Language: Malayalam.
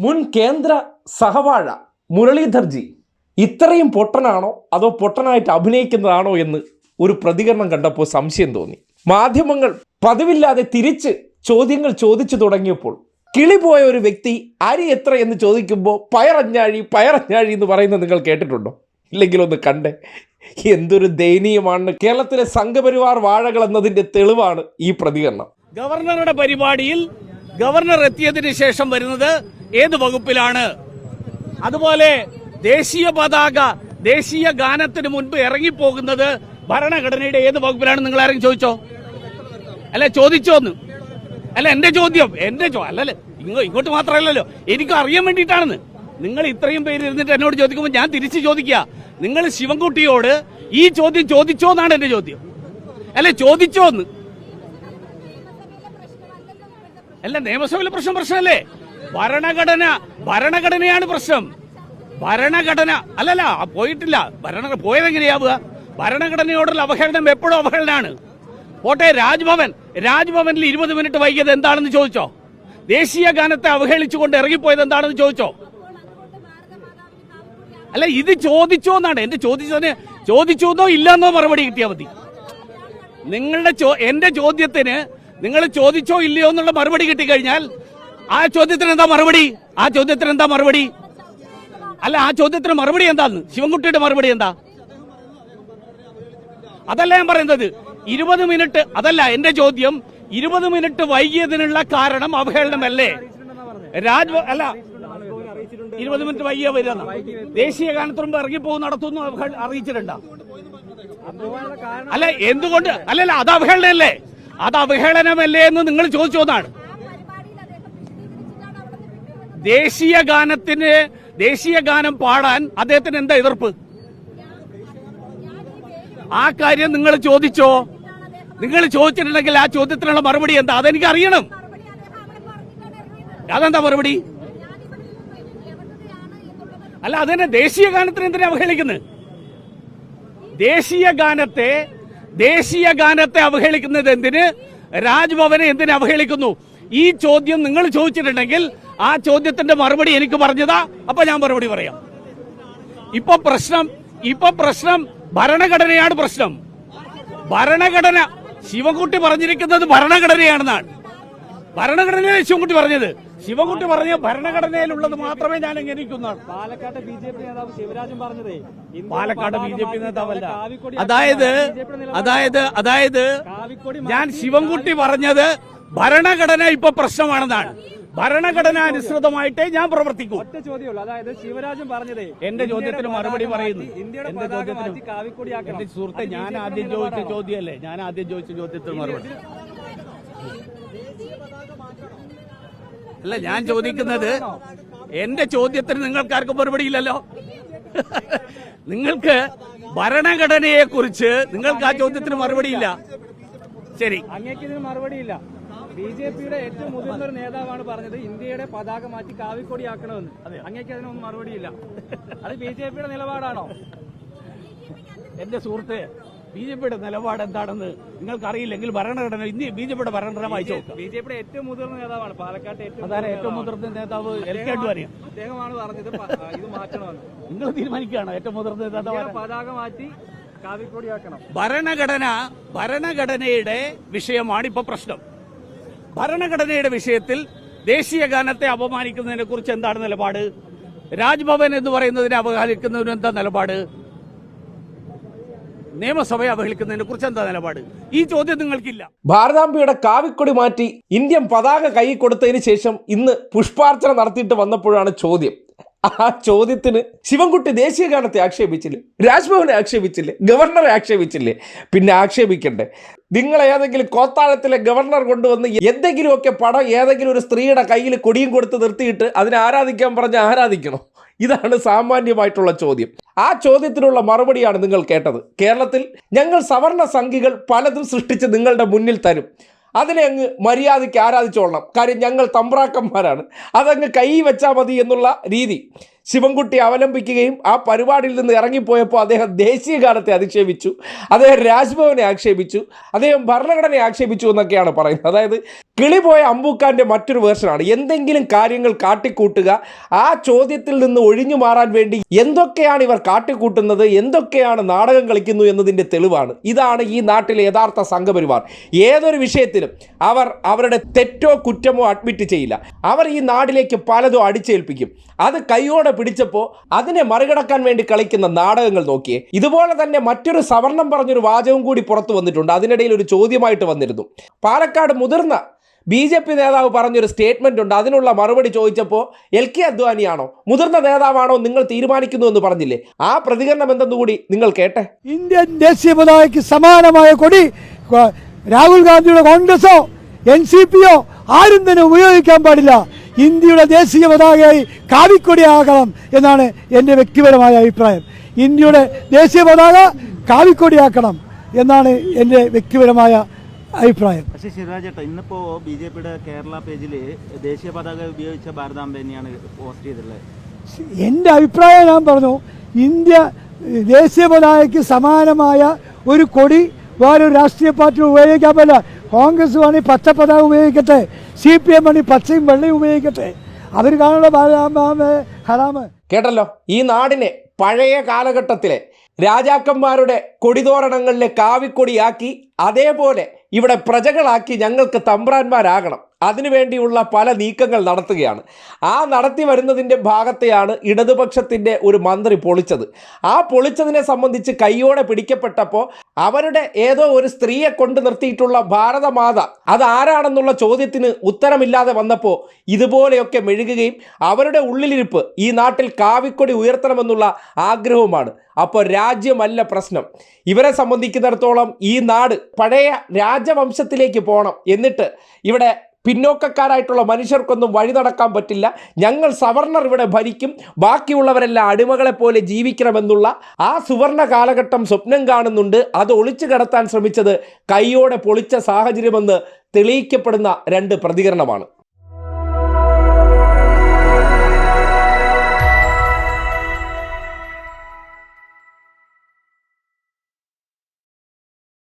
മുൻ കേന്ദ്ര സഹവാഴ മുരളീധർജി ഇത്രയും പൊട്ടനാണോ അതോ പൊട്ടനായിട്ട് അഭിനയിക്കുന്നതാണോ എന്ന് ഒരു പ്രതികരണം കണ്ടപ്പോൾ സംശയം തോന്നി. മാധ്യമങ്ങൾ പതിവില്ലാതെ തിരിച്ച് ചോദ്യങ്ങൾ ചോദിച്ചു തുടങ്ങിയപ്പോൾ കിളി പോയ ഒരു വ്യക്തി അരി എത്ര എന്ന് ചോദിക്കുമ്പോൾ പയറഞ്ഞാഴി പയറഞ്ഞാഴി എന്ന് പറയുന്നത് നിങ്ങൾ കേട്ടിട്ടുണ്ടോ? ഇല്ലെങ്കിൽ ഒന്ന് കണ്ടേ. എന്തൊരു ദയനീയമാണ്. കേരളത്തിലെ സംഘപരിവാർ വാഴകൾ എന്നതിന്റെ തെളിവാണ് ഈ പ്രതികരണം. ഗവർണറുടെ പരിപാടിയിൽ ഗവർണർ എത്തിയതിന് ശേഷം വരുന്നത് ഏത് വകുപ്പിലാണ്? അതുപോലെ ദേശീയ പതാക ദേശീയ ഗാനത്തിന് മുൻപ് ഇറങ്ങിപ്പോകുന്നത് ഭരണഘടനയുടെ ഏത് വകുപ്പിലാണ് നിങ്ങൾ ആരെങ്കിലും ചോദിച്ചോ? അല്ല ചോദിച്ചോന്ന് അല്ല എന്റെ ചോദ്യം എന്റെ ചോ അല്ലല്ലേ ഇങ്ങോ ഇങ്ങോട്ട് മാത്രമല്ലല്ലോ. എനിക്ക് അറിയാൻ വേണ്ടിയിട്ടാണെന്ന്. നിങ്ങൾ ഇത്രയും പേര് ഇരുന്നിട്ട് എന്നോട് ചോദിക്കുമ്പോൾ ഞാൻ തിരിച്ചു ചോദിക്കുക. നിങ്ങൾ ശിവൻകുട്ടിയോട് ഈ ചോദ്യം ചോദിച്ചോ എന്നാണ് എന്റെ ചോദ്യം. അല്ലെ ചോദിച്ചോന്ന് അല്ല നിയമസഭയിലെ പ്രശ്നം പ്രശ്നമല്ലേ? ഭരണഘടന ഭരണഘടനയാണ് പ്രശ്നം. ഭരണഘടന അല്ലല്ല പോയിട്ടില്ല. ഭരണ പോയതെങ്ങനെയാവുക ഭരണഘടനയോടുള്ള അവഹേളനം എപ്പോഴും അവഹേളനാണ്. പോട്ടെ രാജ്ഭവൻ. രാജ്ഭവനിൽ ഇരുപത് മിനിറ്റ് വൈകിയത് എന്താണെന്ന് ചോദിച്ചോ? ദേശീയ ഗാനത്തെ അവഹേളിച്ചുകൊണ്ട് ഇറങ്ങിപ്പോയത് എന്താണെന്ന് ചോദിച്ചോ? അല്ല ഇത് ചോദിച്ചോ എന്നാണ്. എന്റെ ചോദിച്ചതിന് ചോദിച്ചു എന്നോ ഇല്ലെന്നോ മറുപടി കിട്ടിയാൽ മതി. നിങ്ങളുടെ എന്റെ ചോദ്യത്തിന് നിങ്ങൾ ചോദിച്ചോ ഇല്ലയോ എന്നുള്ള മറുപടി കിട്ടിക്കഴിഞ്ഞാൽ ആ ചോദ്യത്തിന് എന്താ മറുപടി? ആ ചോദ്യത്തിന് എന്താ മറുപടി? അല്ല ആ ചോദ്യത്തിന് മറുപടി എന്താന്ന്? ശിവൻകുട്ടിയുടെ മറുപടി എന്താ? അതല്ല ഞാൻ പറയുന്നത്. ഇരുപത് മിനിറ്റ് അതല്ല എന്റെ ചോദ്യം ഇരുപത് മിനിറ്റ് വൈകിയതിനുള്ള കാരണം അവഹേളനമല്ലേ? രാജ് അല്ല ഇരുപത് മിനിറ്റ് വൈകിയ വരുന്ന ദേശീയ ഗാനത്തുറമ്പ് ഇറങ്ങിപ്പോകും നടത്തുന്നു അറിയിച്ചിട്ടുണ്ടോ? അല്ല എന്തുകൊണ്ട്? അല്ലല്ല അത് അവഹേളനല്ലേ അത് അവഹേളനമല്ലേ എന്ന് നിങ്ങൾ ചോദിച്ചോന്നാണ് ദേശീയ ഗാനത്തിന് ദേശീയ ഗാനം പാടാൻ അദ്ദേഹത്തിന് എന്താ എതിർപ്പ്? ആ കാര്യം നിങ്ങൾ ചോദിച്ചോ? നിങ്ങൾ ചോദിച്ചിട്ടുണ്ടെങ്കിൽ ആ ചോദ്യത്തിനുള്ള മറുപടി എന്താ? അതെനിക്ക് അറിയണം അതെന്താ മറുപടി? അല്ല അതന്നെ ദേശീയ ഗാനത്തിന് എന്തിനാ അവഹേളിക്കുന്നത് ദേശീയ ഗാനത്തെ ദേശീയ ഗാനത്തെ അവഹേളിക്കുന്നത് എന്തിന്? രാജ്ഭവനെ എന്തിനെ അവഹേളിക്കുന്നു? ഈ ചോദ്യം നിങ്ങൾ ചോദിച്ചിട്ടുണ്ടെങ്കിൽ ആ ചോദ്യത്തിന്റെ മറുപടി എനിക്ക് പറഞ്ഞതാ. അപ്പൊ ഞാൻ മറുപടി പറയാം. ഇപ്പൊ പ്രശ്നം ഇപ്പൊ പ്രശ്നം ഭരണഘടനയാണ് പ്രശ്നം. ഭരണഘടന ശിവകുട്ടി പറഞ്ഞിരിക്കുന്നത് ഭരണഘടനയാണെന്നാണ്. ഭരണഘടനയാണ് ശിവകുട്ടി പറഞ്ഞത്. ശിവൻകുട്ടി പറഞ്ഞ ഭരണഘടനയിലുള്ളത് മാത്രമേ ഞാൻ അംഗീകരിക്കുന്നതാണ് പാലക്കാട്ടെ ബി ജെ പി നേതാവ് ശിവരാജൻ പറഞ്ഞതേ പാലക്കാട് ബി ജെ പി നേതാവല്ല. അതായത്. അതായത് അതായത് ഞാൻ ശിവൻകുട്ടി പറഞ്ഞത് ഭരണഘടന ഇപ്പൊ പ്രശ്നമാണെന്നാണ്. ഭരണഘടന അനുസൃതമായിട്ടേ ഞാൻ പ്രവർത്തിക്കൂ. ഒറ്റ ചോദ്യമുള്ളൂ. അതായത് ശിവരാജൻ പറഞ്ഞതേ എന്റെ ചോദ്യത്തിന് മറുപടി പറയുന്നു. എന്റെ ചോദ്യത്തിന് എന്റെ സുഹൃത്തെ ഞാൻ ആദ്യം ചോദിച്ച? ചോദ്യമല്ലേ? ഞാൻ ആദ്യം ചോദിച്ച ചോദ്യത്തിന് മറുപടി. അല്ല ഞാൻ ചോദിക്കുന്നത് എന്റെ ചോദ്യത്തിന് നിങ്ങൾക്കാർക്കും മറുപടിയില്ലല്ലോ. നിങ്ങൾക്ക് ഭരണഘടനയെ കുറിച്ച് നിങ്ങൾക്ക് ആ ചോദ്യത്തിന് മറുപടിയില്ല. ശരി. അങ്ങേക്ക് ഇതിന് മറുപടിയില്ല. ബി ജെ പിയുടെ ഏറ്റവും മുതിർന്ന ഒരു നേതാവാണ് പറഞ്ഞത് ഇന്ത്യയുടെ പതാക മാറ്റി കാവിക്കൊടി ആക്കണമെന്ന് അങ്ങേക്ക് അതിനൊന്നും മറുപടിയില്ല. അത് ബി ജെ പിയുടെ നിലപാടാണോ? എന്റെ സുഹൃത്തെ ബി ജെ പിയുടെ നിലപാട് എന്താണെന്ന് നിങ്ങൾക്ക് അറിയില്ലെങ്കിൽ ഭരണഘടന ഇന്ത്യ ബി ജെ പിയുടെ ഭരണഘടന വായിച്ചു? ബി ജെ പിയുടെ ഏറ്റവും മുതിർന്ന നേതാവാണ് പാലക്കാട്ടെ ഏറ്റവും അതാണ് ഏറ്റവും മുതിർന്ന നേതാവ് എൽ കെ അഡ്വാനി അദ്ദേഹമാണ് പറഞ്ഞത് ഇത് മാറ്റണമെന്ന് നിങ്ങൾ തീരുമാനിക്കുകയാണോ ഏറ്റവും മുതിർന്ന നേതാവ് പതാക മാറ്റി കാവിക്കോടിയാക്കണം. ഭരണഘടന ഭരണഘടനയുടെ വിഷയമാണ് ഇപ്പൊ പ്രശ്നം. ഭരണഘടനയുടെ വിഷയത്തിൽ ദേശീയ ഗാനത്തെ അപമാനിക്കുന്നതിനെ കുറിച്ച് എന്താണ് നിലപാട്? രാജ്ഭവൻ എന്ന് പറയുന്നതിനെ അവഹേളിക്കുന്നതിന് എന്താ നിലപാട്? നിയമസഭയെ അവഹേളിക്കുന്നതിനെ കുറിച്ച് എന്താ നിലപാട്? ഈ ചോദ്യം നിങ്ങൾക്കില്ല. ഭാരതാംബയുടെ കാവിക്കൊടി മാറ്റി ഇന്ത്യൻ പതാക കൈ കൊടുത്തതിന് ശേഷം ഇന്ന് പുഷ്പാർച്ചന നടത്തിയിട്ട് വന്നപ്പോഴാണ് ചോദ്യം. ആ ചോദ്യത്തിന് ശിവൻകുട്ടി ദേശീയ ഗാനത്തെ ആക്ഷേപിച്ചില്ലേ? രാജ്ഭവനെ ആക്ഷേപിച്ചില്ലേ? ഗവർണറെ ആക്ഷേപിച്ചില്ലേ? പിന്നെ ആക്ഷേപിക്കണ്ടേ? നിങ്ങൾ ഏതെങ്കിലും കോത്താഴത്തിലെ ഗവർണർ കൊണ്ടുവന്ന് എന്തെങ്കിലുമൊക്കെ പടം ഏതെങ്കിലും ഒരു സ്ത്രീയുടെ കയ്യിൽ കൊടിയും കൊടുത്ത് നിർത്തിയിട്ട് അതിനെ ആരാധിക്കാൻ പറഞ്ഞ് ആരാധിക്കണോ? ഇതാണ് സാമാന്യമായിട്ടുള്ള ചോദ്യം. ആ ചോദ്യത്തിനുള്ള മറുപടിയാണ് നിങ്ങൾ കേട്ടത്. കേരളത്തിൽ ഞങ്ങൾ സവർണ സംഖ്യകൾ പലതും സൃഷ്ടിച്ച് നിങ്ങളുടെ മുന്നിൽ തരും. അതിനെ അങ്ങ് മര്യാദയ്ക്ക് ആരാധിച്ചോളണം. കാര്യം ഞങ്ങൾ തമ്പ്രാക്കന്മാരാണ്. അതങ്ങ് കൈ വെച്ചാൽ മതി എന്നുള്ള രീതി. ശിവൻകുട്ടി അവലംബിക്കുകയും ആ പരിപാടിയിൽ നിന്ന് ഇറങ്ങിപ്പോയപ്പോൾ അദ്ദേഹം ദേശീയ ഗാനത്തെ അധിക്ഷേപിച്ചു. അദ്ദേഹം രാജ്ഭവനെ ആക്ഷേപിച്ചു. അദ്ദേഹം ഭരണഘടനയെ ആക്ഷേപിച്ചു എന്നൊക്കെയാണ് പറയുന്നത്. അതായത് കിളിപോയ അമ്പൂക്കാന്റെ മറ്റൊരു വേർഷനാണ് എന്തെങ്കിലും കാര്യങ്ങൾ കാട്ടിക്കൂട്ടുക ആ ചോദ്യത്തിൽ നിന്ന് ഒഴിഞ്ഞു മാറാൻ വേണ്ടി എന്തൊക്കെയാണ് ഇവർ കാട്ടിക്കൂട്ടുന്നത് എന്തൊക്കെയാണ് നാടകം കളിക്കുന്നു എന്നതിന്റെ തെളിവാണ്. ഇതാണ് ഈ നാട്ടിലെ യഥാർത്ഥ സംഘപരിവാർ. ഏതൊരു വിഷയത്തിലും അവർ അവരുടെ തെറ്റോ കുറ്റമോ അഡ്മിറ്റ് ചെയ്യില്ല. അവർ ഈ നാടിലേക്ക് പലതും അടിച്ചേൽപ്പിക്കും. അത് കൈയോടെ പിടിച്ചപ്പോൾ അതിനെ മറികടക്കാൻ വേണ്ടി കളിക്കുന്ന നാടകങ്ങൾ നോക്കിയേ. ഇതുപോലെ തന്നെ മറ്റൊരു സവർണം പറഞ്ഞൊരു വാചകം കൂടി പുറത്തു വന്നിട്ടുണ്ട്. അതിനിടയിൽ ഒരു ചോദ്യമായിട്ട് വന്നിരുന്നു. പാലക്കാട് മുതിർന്ന ബി ജെ പി നേതാവ് പറഞ്ഞൊരു സ്റ്റേറ്റ്മെന്റ് ഉണ്ട്. അതിനുള്ള മറുപടി ചോദിച്ചപ്പോൾ എൽ കെ അദ്വാനിയാണോ? മുതിർന്ന നേതാവാണോ നിങ്ങൾ തീരുമാനിക്കുന്നു എന്ന് പറഞ്ഞില്ലേ? ആ പ്രതികരണം എന്തെന്നുകൂടി നിങ്ങൾ കേട്ടെ. ഇന്ത്യൻ ദേശീയ പതാകയ്ക്ക് സമാനമായ കൊടി രാഹുൽ ഗാന്ധിയുടെ കോൺഗ്രസോ എൻ സി പിയോ ആരും തന്നെ ഉപയോഗിക്കാൻ പാടില്ല. ഇന്ത്യയുടെ ദേശീയ പതാകയായി കാവിക്കൊടിയാകണം എന്നാണ് എന്റെ വ്യക്തിപരമായ അഭിപ്രായം. ഇന്ത്യയുടെ ദേശീയ പതാക കാവിക്കൊടിയാക്കണം എന്നാണ് എന്റെ വ്യക്തിപരമായ അഭിപ്രായം. പക്ഷേ ശിവരാജേട്ട ഇന്നിപ്പോ ബി ജെ പിയുടെ കേരള പേജിൽ ദേശീയ പതാക ഉപയോഗിച്ച ഭാരതാംബ തന്നെയാണ് പോസ്റ്റ് ചെയ്തിട്ടുള്ളത്. എന്റെ അഭിപ്രായം ഞാൻ പറഞ്ഞു ഇന്ത്യ ദേശീയ പതാകയ്ക്ക് സമാനമായ ഒരു കൊടി വേറൊരു രാഷ്ട്രീയ പാർട്ടി ഉപയോഗിക്കാൻ പറ്റില്ല. കോൺഗ്രസ് വേണമെങ്കിൽ പതാക ഉപയോഗിക്കട്ടെ. സി പി എം വേണമെങ്കിൽ പച്ചയും വെള്ളയും ഉപയോഗിക്കട്ടെ. അവർ കാണുന്ന ഹറാമ്. കേട്ടല്ലോ? ഈ നാടിനെ പഴയ കാലഘട്ടത്തിലെ രാജാക്കന്മാരുടെ കൊടിതോരണങ്ങളിലെ കാവിക്കൊടിയാക്കി അതേപോലെ ഇവിടെ പ്രജകളാക്കി ഞങ്ങൾക്ക് തമ്പ്രാന്മാരാകണം. അതിനുവേണ്ടിയുള്ള പല നീക്കങ്ങൾ നടത്തുകയാണ്. ആ നടത്തി വരുന്നതിന്റെ ഭാഗത്തെയാണ് ഇടതുപക്ഷത്തിന്റെ ഒരു മന്ത്രി പൊളിച്ചത്. ആ പൊളിച്ചതിനെ സംബന്ധിച്ച് കൈയോടെ പിടിക്കപ്പെട്ടപ്പോൾ അവരുടെ ഏതോ ഒരു സ്ത്രീയെ കൊണ്ടു നിർത്തിയിട്ടുള്ള ഭാരതമാത അത് ആരാണെന്നുള്ള ചോദ്യത്തിന് ഉത്തരമില്ലാതെ വന്നപ്പോൾ ഇതുപോലെയൊക്കെ മെഴുകുകയും അവരുടെ ഉള്ളിലിരിപ്പ് ഈ നാട്ടിൽ കാവിക്കൊടി ഉയർത്തണമെന്നുള്ള ആഗ്രഹവുമാണ്. അപ്പോൾ രാജ്യമല്ല പ്രശ്നം. ഇവരെ സംബന്ധിക്കുന്നിടത്തോളം ഈ നാട് പഴയ രാജവംശത്തിലേക്ക് പോകണം എന്നിട്ട് ഇവിടെ പിന്നോക്കക്കാരായിട്ടുള്ള മനുഷ്യർക്കൊന്നും വഴി നടക്കാൻ പറ്റില്ല. ഞങ്ങൾ സവർണർ ഇവിടെ ഭരിക്കും. ബാക്കിയുള്ളവരെല്ലാം അടിമകളെ പോലെ ജീവിക്കണമെന്നുള്ള ആ സുവർണ കാലഘട്ടം സ്വപ്നം കാണുന്നുണ്ട്. അത് ഒളിച്ചു കടത്താൻ ശ്രമിച്ചത് കൈയോടെ പൊളിച്ച സാഹചര്യമെന്ന് തെളിയിക്കപ്പെടുന്ന രണ്ട് പ്രതികരണമാണ്.